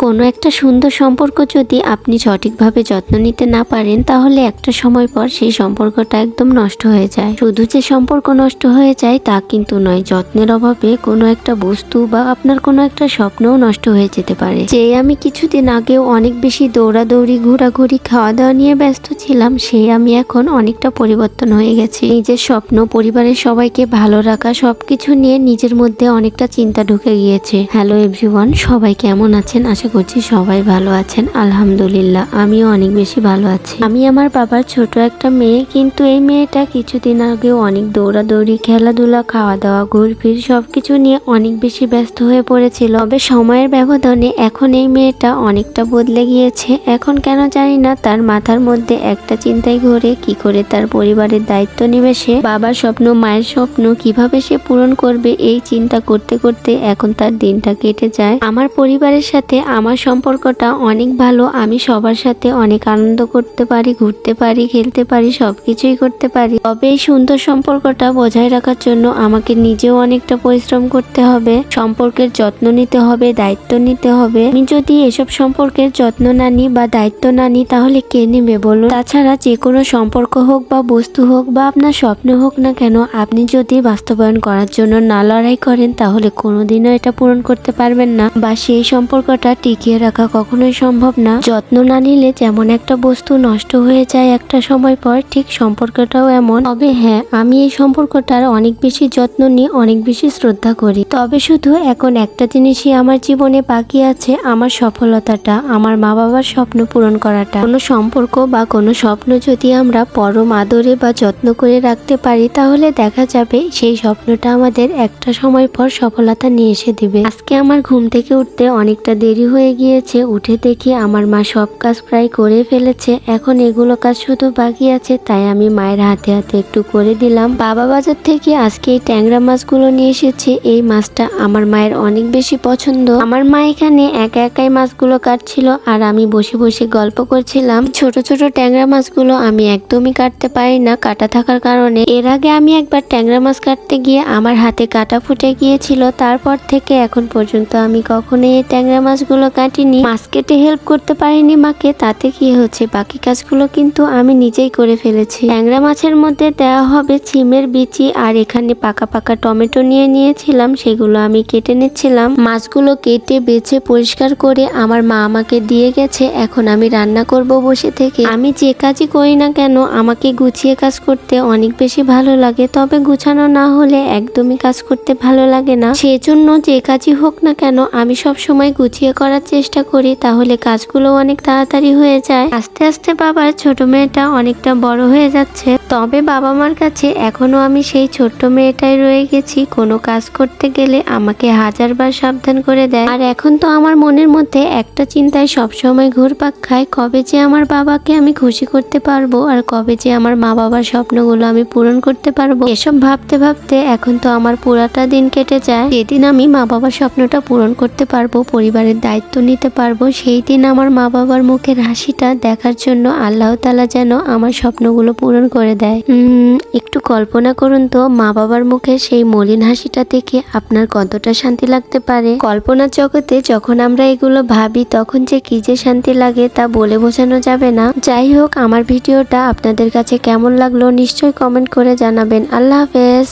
কোনো একটা সুন্দর সম্পর্ক যদি আপনি সঠিকভাবে যত্ন নিতে না পারেন, তাহলে একটা সময় পর সেই সম্পর্কটা একদম নষ্ট হয়ে যায়। শুধু যে সম্পর্ক নষ্ট হয়ে যায়, তা কিন্তু নয়। যত্নের অভাবে কোনো একটা বস্তু বা আপনার কোনো একটা স্বপ্নও নষ্ট হয়ে যেতে পারে। যে আমি কিছুদিন আগেও অনেক বেশি দৌড়াদৌড়ি, ঘোরাঘুরি খাওয়া দাওয়া নিয়ে ব্যস্ত ছিলাম সেই আমি এখন অনেকটা পরিবর্তন হয়ে গেছি। নিজের স্বপ্ন, পরিবারের সবাইকে ভালো রাখা, সবকিছু নিয়ে নিজের মধ্যে অনেকটা চিন্তা ঢুকে গিয়েছে। হ্যালো এভরিওয়ান, সবাই কেমন আছেন? আশা করছি, সবাই ভালো আছেন, আলহামদুলিল্লাহ, আমিও অনেক বেশি ভালো আছি। আমি আমার বাবার ছোট একটা মেয়ে, কিন্তু এই মেয়েটা কিছুদিন আগেও অনেক দৌড়াদৌড়ি, খেলাধুলা খাওয়া দাওয়া ঘুরফির সবকিছু নিয়ে অনেক বেশি ব্যস্ত হয়ে পড়েছিল। তবে সময়ের ব্যবধানে এখন এই মেয়েটা অনেকটা বদলে গিয়েছে। এখন কেন জানি না, তার মাথার মধ্যে একটা চিন্তাই ঘোরে, কি করে তার পরিবারের দায়িত্ব নেবে সে? বাবার স্বপ্ন, মায়ের স্বপ্ন, কীভাবে সে পূরণ করবে, এই চিন্তা করতে করতে এখন তার দিনটা কেটে যায়। আমার পরিবারের সাথে আমার সম্পর্কটা অনেক ভালো, আমি সবার সাথে অনেক আনন্দ করতে পারি, ঘুরতে পারি, খেলতে পারি সব কিছুই করতে পারি। তবে এই সুন্দর সম্পর্কটা বজায় রাখার জন্য আমাকে নিজেও অনেকটা পরিশ্রম করতে হবে, সম্পর্কের যত্ন নিতে হবে, দায়িত্ব নিতে হবে। আমি যদি এসব সম্পর্কের যত্ন না নিই বা দায়িত্ব না নিই, তাহলে কে নেবে বলুন? তাছাড়া যে কোনো সম্পর্ক হোক বা বস্তু হোক বা আপনার স্বপ্ন হোক না কেন, আপনি যদি বাস্তবায়ন করার জন্য না লড়াই করেন, তাহলে কোনোদিনও এটা পূরণ করতে পারবেন না। বা সেই সম্পর্কটা টিকিয়ে রাখা কখনোই সম্ভব না। যত্ন না নিলে যেমন একটা বস্তু নষ্ট হয়ে যায় একটা সময় পর, ঠিক সম্পর্কটাও এমন। তবে হ্যাঁ আমি এই সম্পর্কটার অনেক বেশি যত্ন নিই অনেক বেশি শ্রদ্ধা করি। তবে শুধু এখন একটা জিনিসই আমার জীবনে বাকি আছে, আমার সফলতাটা, আমার মা বাবার স্বপ্ন পূরণ করাটা। কোনো সম্পর্ক বা কোনো স্বপ্ন যদি আমরা পরম আদরে বা যত্ন করে রাখতে পারি, তাহলে দেখা যাবে সেই স্বপ্নটা আমাদের একটা সময় পর সফলতা নিয়ে এসে দিবে। আজকে আমার ঘুম থেকে উঠতে অনেকটা দেরি হয়ে গিয়েছে, উঠে দেখি আমার মা সব কাজ প্রায় করে ফেলেছে। এখন এগুলো কাজ শুধু বাকি আছে, তাই আমি মায়ের হাতে হাতে একটু করে দিলাম। বাবা বাজার থেকে আজকে এই ট্যাংরা মাছগুলো নিয়ে এসেছে। এই মাছটা আমার মায়ের অনেক বেশি পছন্দ। আমার মা এখানে একা একাই মাছগুলো কাটছিল আর আমি বসে বসে গল্প করছিলাম। ছোট ছোট ট্যাংরা মাছগুলো আমি একদমই কাটতে পারি না, কাটা থাকার কারণে। এর আগে আমি একবার ট্যাংরা মাছ কাটতে গিয়ে আমার হাতে কাটা ফুটে গিয়েছিল। তারপর থেকে এখন পর্যন্ত আমি কখনোই এই ট্যাংরা মাছগুলো কাটিনি মাছ কেটে হেল্প করতে পারিনি মাকে, তাতে কি হচ্ছে? বাকি কাজগুলো কিন্তু আমি নিজেই করে ফেলেছি। ট্যাংরা মাছের মধ্যে দেওয়া হবে চিমের বিচি আর এখানে পাকা পাকা টমেটো নিয়ে নিয়েছিলাম, সেগুলো আমি কেটে নিচ্ছিলাম। মাছগুলো কেটে, বেছে, পরিষ্কার করে আমার মা আমাকে দিয়ে গেছে। এখন আমি রান্না করব বসে থেকে। আমি যে কাজই করি না কেন, আমাকে গুছিয়ে কাজ করতে অনেক বেশি ভালো লাগে। তবে গুছানো না হলে একদমই কাজ করতে ভালো লাগে না। সেজন্য যে কাজই হোক না কেন, আমি সব সময় গুছিয়ে করার চেষ্টা করি, তাহলে কাজগুলো অনেক তাড়াতাড়ি হয়ে যায়। আস্তে আস্তে বাবার ছোট মেয়েটা অনেকটা বড় হয়ে যাচ্ছে। তবে বাবা মার কাছে এখনও আমি সেই ছোট্ট মেয়েটাই রয়ে গেছি। কোনো কাজ করতে গেলে আমাকে হাজারবার সাবধান করে দেয়। আর এখন তো আমার মনের মধ্যে একটা চিন্তায় সবসময় ঘুরপাক খায়, কবে যে আমার বাবাকে আমি খুশি করতে পারব আর কবে যে আমার মা বাবার স্বপ্নগুলো আমি পূরণ করতে পারব, এসব ভাবতে ভাবতে এখন তো আমার পুরাটা দিন কেটে যায়। যেদিন আমি মা বাবার স্বপ্নটা পূরণ করতে পারব, পরিবারের দায়িত্ব নিতে পারব, সেই দিন আমার মা বাবার মুখের হাসিটা দেখার জন্য আল্লাহ তালা যেন আমার স্বপ্নগুলো পূরণ করে দেয়। একটু কল্পনা করুন তো মা বাবার মুখে সেই মলিন হাসিটা দেখে আপনার কতটা শান্তি লাগতে পারে? কল্পনার জগতে যখন আমরা এগুলো ভাবি, তখন যে কি যে শান্তি লাগে তা বলে বোঝানো যাবে না। যাই হোক, আমার ভিডিওটা আপনাদের কাছে কেমন লাগল নিশ্চয়ই কমেন্ট করে জানাবেন। আল্লাহ হাফেজ।